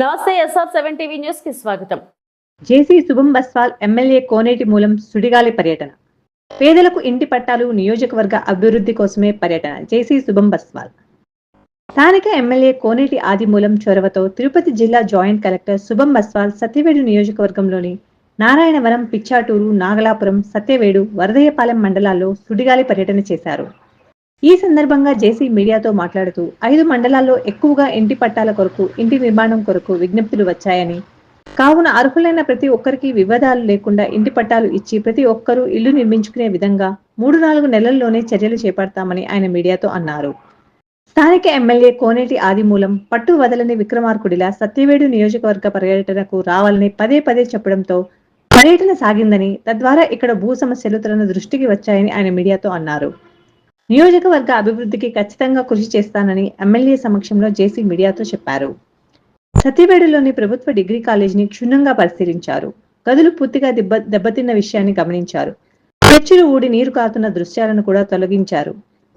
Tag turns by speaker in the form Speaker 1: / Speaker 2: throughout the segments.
Speaker 1: నమస్తే SR seven TV న్యూస్కి స్వాగతం.
Speaker 2: జేసీ శుభం బస్వాల్ ఎమ్మెల్యే కోనేటి మూలం సుడిగాలి పర్యటన. పేదలకు ఇంటి పట్టాలు నియోజకవర్గ అభివృద్ధి కోసమే పర్యటన జేసీ శుభం బస్వాల్. స్థానిక ఎమ్మెల్యే కోనేటి ఆదిమూలం చొరవతో తిరుపతి జిల్లా జాయింట్ కలెక్టర్ శుభం బస్వాల్ సత్యవేడు నియోజకవర్గంలోని నారాయణవరం పిచ్చాటూరు నాగలాపురం సత్యవేడు వరదయ్యపాలెం మండలాల్లో సుడిగాలి పర్యటన చేశారు. ఈ సందర్భంగా జేసీ మీడియాతో మాట్లాడుతూ ఐదు మండలాల్లో ఎక్కువగా ఇంటి పట్టాల కొరకు ఇంటి నిర్మాణం కొరకు విజ్ఞప్తులు వచ్చాయని. కావున అర్హులైన ప్రతి ఒక్కరికి వివాదాలు లేకుండా ఇంటి పట్టాలు ఇచ్చి ప్రతి ఒక్కరూ ఇల్లు నిర్మించుకునే విధంగా మూడు నాలుగు నెలల్లోనే చర్యలు చేపడతామని ఆయన మీడియాతో అన్నారు. స్థానిక ఎమ్మెల్యే కోనేటి ఆదిమూలం పట్టు వదలని విక్రమార్కుడిలా సత్యవేడు నియోజకవర్గ పర్యటనకు రావాలని పదే పదే చెప్పడంతో పర్యటన సాగిందని తద్వారా ఇక్కడ భూ సమస్యలు తన దృష్టికి వచ్చాయని ఆయన మీడియాతో అన్నారు. నియోజకవర్గ అభివృద్ధికి ఖచ్చితంగా కృషి చేస్తానని ఎమ్మెల్యే సమక్షంలో జేసీ మీడియాతో చెప్పారు. సత్యవేడులోని ప్రభుత్వ డిగ్రీ కాలేజీని క్షుణ్ణంగా పరిశీలించారు. గదులు పూర్తిగా దెబ్బ దెబ్బతిన్న విషయాన్ని గమనించారు. చర్చిలు ఊడి నీరు కారుతున్న దృశ్యాలను కూడా తొలగించారు.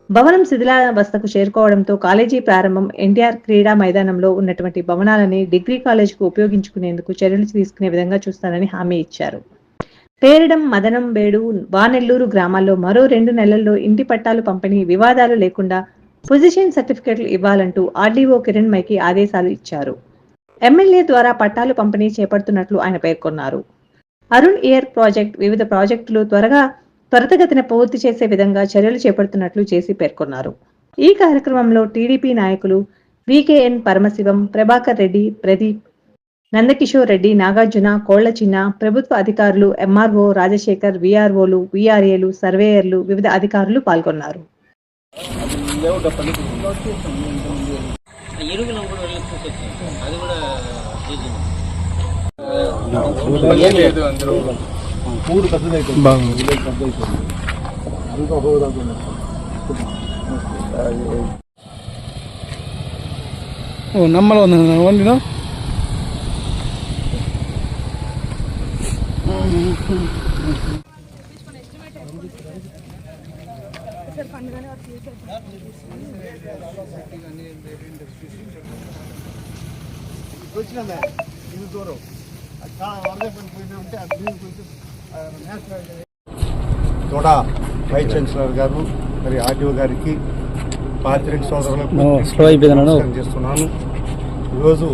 Speaker 2: భవనం శిథిలావస్థకు చేరుకోవడంతో కాలేజీ ప్రారంభం ఎన్టీఆర్ క్రీడా మైదానంలో ఉన్నటువంటి భవనాలని డిగ్రీ కాలేజీకు ఉపయోగించుకునేందుకు చర్యలు తీసుకునే విధంగా చూస్తానని హామీ ఇచ్చారు. పేరడం మదనం బేడు వానెల్లూరు గ్రామాల్లో మరో రెండు నెలల్లో ఇంటి పట్టాలు పంపిణీ వివాదాలు లేకుండా పొజిషన్ సర్టిఫికెట్లు ఇవ్వాలంటూ ఆర్డీఓ కిరణ్ మైకి ఆదేశాలు ఇచ్చారు. ఎమ్మెల్యే ద్వారా పట్టాలు పంపిణీ చేపడుతున్నట్లు ఆయన పేర్కొన్నారు. అరుణ్ ఇయర్ ప్రాజెక్ట్ వివిధ ప్రాజెక్టులు త్వరగా త్వరితగతిన పూర్తి చేసే విధంగా చర్యలు చేపడుతున్నట్లు చేసి పేర్కొన్నారు. ఈ కార్యక్రమంలో టీడీపీ నాయకులు వికేఎన్ పరమశివం ప్రభాకర్ రెడ్డి ప్రదీప్ నందకిషోర్ రెడ్డి నాగార్జున కోళ్ళ చిన్న ప్రభుత్వ అధికారులు ఎంఆర్ఓ రాజశేఖర్ విఆర్ఓలు విఆర్ఏలు సర్వేయర్లు వివిధ అధికారులు పాల్గొన్నారు.
Speaker 3: ఎరువులు కూడా
Speaker 4: వండినా?
Speaker 5: వచ్చినా ఇది దూరం చాలా ఉంటే అది కొంచెం నేషనల్ తోడా వైస్ ఛాన్సలర్ గారు మరి ఆర్డీఓ గారికి పాత్రిక సోదరులకు చేస్తున్నాను ఈరోజు.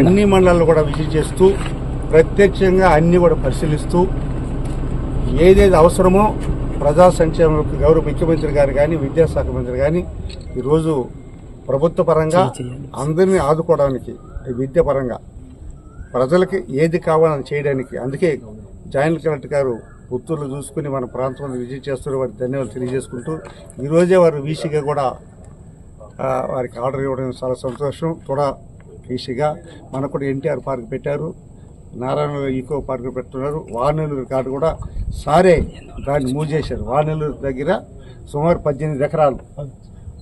Speaker 5: అన్ని మండలాలు కూడా విజిట్ చేస్తూ ప్రత్యక్షంగా అన్ని కూడా పరిశీలిస్తూ ఏదేది అవసరమో ప్రజా సంక్షేమాలకు గౌరవ ముఖ్యమంత్రి గారు కానీ విద్యాశాఖ మంత్రి కానీ ఈరోజు ప్రభుత్వ పరంగా అందరినీ ఆదుకోవడానికి విద్య పరంగా ప్రజలకి ఏది కావాలని చేయడానికి. అందుకే జాయింట్ కలెక్టర్ గారు పుత్తూరులో చూసుకుని మన ప్రాంతంలో విజిట్ చేస్తున్న వారికి ధన్యవాదాలు తెలియజేసుకుంటూ ఈరోజే వారు వీసీగా కూడా వారికి ఆర్డర్ ఇవ్వడం చాలా సంతోషం. కూడా వీసీగా మనకు కూడా ఎన్టీఆర్ పార్క్ పెట్టారు. నారాయణ ఈకో పార్క్ పెట్టున్నారు వానెల్లూరు కాడ కూడా సారే దాన్ని మూవ్ చేశారు వానెల్లూరు దగ్గర సుమారు పద్దెనిమిది ఎకరాలు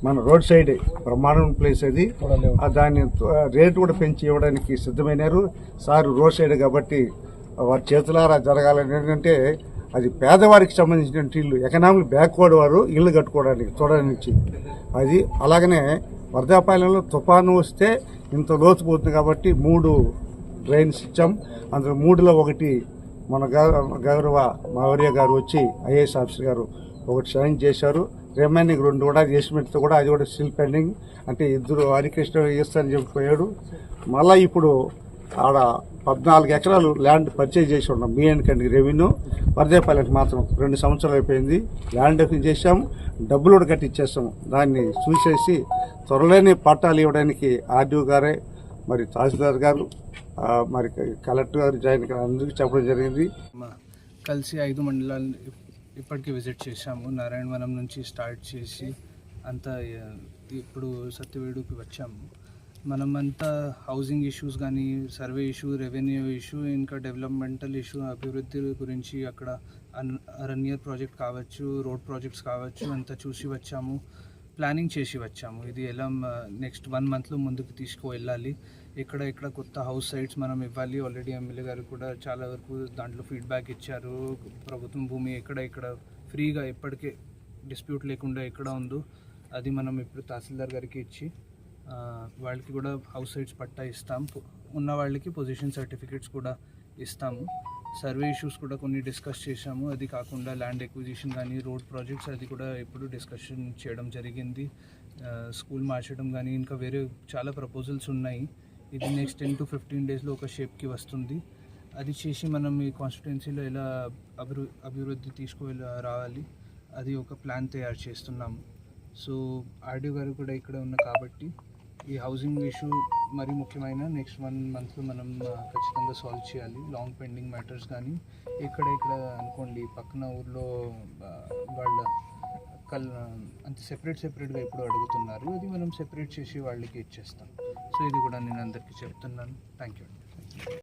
Speaker 5: మన రోడ్ సైడ్ బ్రహ్మాండం ప్లేస్ అది. దాన్ని రేటు కూడా పెంచి ఇవ్వడానికి సిద్ధమైనారు. సార్ రోడ్ సైడ్ కాబట్టి వారి చేతులారా జరగాలని ఏంటంటే అది పేదవారికి సంబంధించినటువంటి ఇల్లు ఎకనామిక్ బ్యాక్వర్డ్ వారు ఇల్లు కట్టుకోవడానికి చూడడానికి. అది అలాగనే వర్ధాపాలెంలో తుఫాను వస్తే ఇంత లోతు పోతుంది కాబట్టి మూడు డ్రైన్స్ ఇచ్చాం అందులో మూడులో ఒకటి మన గౌరవ మావరియా గారు వచ్చి ఐఏఎస్ ఆఫీసర్ గారు ఒకటి సైన్ చేశారు. రిమైనింగ్ రెండు కూడా ఎస్టిమేట్తో కూడా అది కూడా స్టిల్ పెండింగ్ అంటే ఇద్దరు హరికృష్ణ అని చెప్పిపోయాడు. మళ్ళీ ఇప్పుడు ఆడ పద్నాలుగు ఎకరాలు ల్యాండ్ పర్చేజ్ చేసి ఉన్నాం. బి అండ్ కండి రెవెన్యూ వరదేపల్లికి మాత్రం రెండు సంవత్సరాలు అయిపోయింది. ల్యాండ్ చేసాం డబ్బులు కూడా కట్టిచ్చేస్తాము దాన్ని చూసేసి త్వరలోనే పట్టాలు ఇవ్వడానికి ఆర్డీఓ గారే మరి తహసీల్దార్ గారు మరి కలెక్టర్ గారు జాయిన్ గారు అందరికీ చెప్పడం జరిగింది.
Speaker 4: కలిసి ఐదు మండలాలు ఇప్పటికీ విజిట్ చేశాము. నారాయణవనం నుంచి స్టార్ట్ చేసి అంతా ఇప్పుడు సత్యవేడుకి వచ్చాము. మనమంతా హౌసింగ్ ఇష్యూస్ కానీ సర్వే ఇష్యూ రెవెన్యూ ఇష్యూ ఇంకా డెవలప్మెంటల్ ఇష్యూ అభివృద్ధి గురించి అక్కడ అన్ అరణ్య ప్రాజెక్ట్ కావచ్చు రోడ్ ప్రాజెక్ట్స్ కావచ్చు అంతా చూసి వచ్చాము. ప్లానింగ్ చేసి వచ్చాము. ఇది ఎలా నెక్స్ట్ వన్ మంత్లో ముందుకు తీసుకువెళ్ళాలి. ఇక్కడ ఇక్కడ కొత్త హౌస్ సైట్స్ మనం ఇవ్వాలి. ఆల్రెడీ ఎమ్మెల్యే గారు కూడా చాలా వరకు దాంట్లో ఫీడ్బ్యాక్ ఇచ్చారు. ప్రభుత్వం భూమి ఎక్కడ ఇక్కడ ఫ్రీగా ఎప్పటికే డిస్ప్యూట్ లేకుండా ఎక్కడ ఉందో అది మనం ఇప్పుడు తహసీల్దార్ గారికి ఇచ్చి వాళ్ళకి కూడా హౌస్ సైట్స్ పట్టా ఇస్తాం. ఉన్న వాళ్ళకి పొజిషన్ సర్టిఫికేట్స్ కూడా ఇస్తాము. సర్వే ఇష్యూస్ కూడా కొన్ని డిస్కస్ చేశాము. అది కాకుండా ల్యాండ్ ఎక్విజిషన్ కానీ రోడ్ ప్రాజెక్ట్స్ అది కూడా ఎప్పుడు డిస్కషన్ చేయడం జరిగింది. స్కూల్ మార్చడం కానీ ఇంకా వేరే చాలా ప్రపోజల్స్ ఉన్నాయి. ఇది నెక్స్ట్ టెన్ టు ఫిఫ్టీన్ డేస్లో ఒక షేప్కి వస్తుంది. అది చేసి మనం ఈ కాన్స్టిట్యున్సీలో ఎలా అభివృ అభివృద్ధి తీసుకువెళ్ళ రావాలి అది ఒక ప్లాన్ తయారు చేస్తున్నాము. సో ఆర్డీ గారు కూడా ఇక్కడ ఉన్న కాబట్టి ఈ హౌసింగ్ ఇష్యూ మరీ ముఖ్యమైన. నెక్స్ట్ వన్ మంత్లో మనం ఖచ్చితంగా సాల్వ్ చేయాలి. లాంగ్ పెండింగ్ మ్యాటర్స్ కానీ ఇక్కడ ఇక్కడ అనుకోండి పక్కన ఊర్లో వాళ్ళ కల్ అంత సెపరేట్ సెపరేట్గా ఇప్పుడు అడుగుతున్నారు. ఇది మనం సెపరేట్ చేసి వాళ్ళకి ఇచ్చేస్తాం. సో ఇది కూడా నేను అందరికీ చెప్తున్నాను. Thank you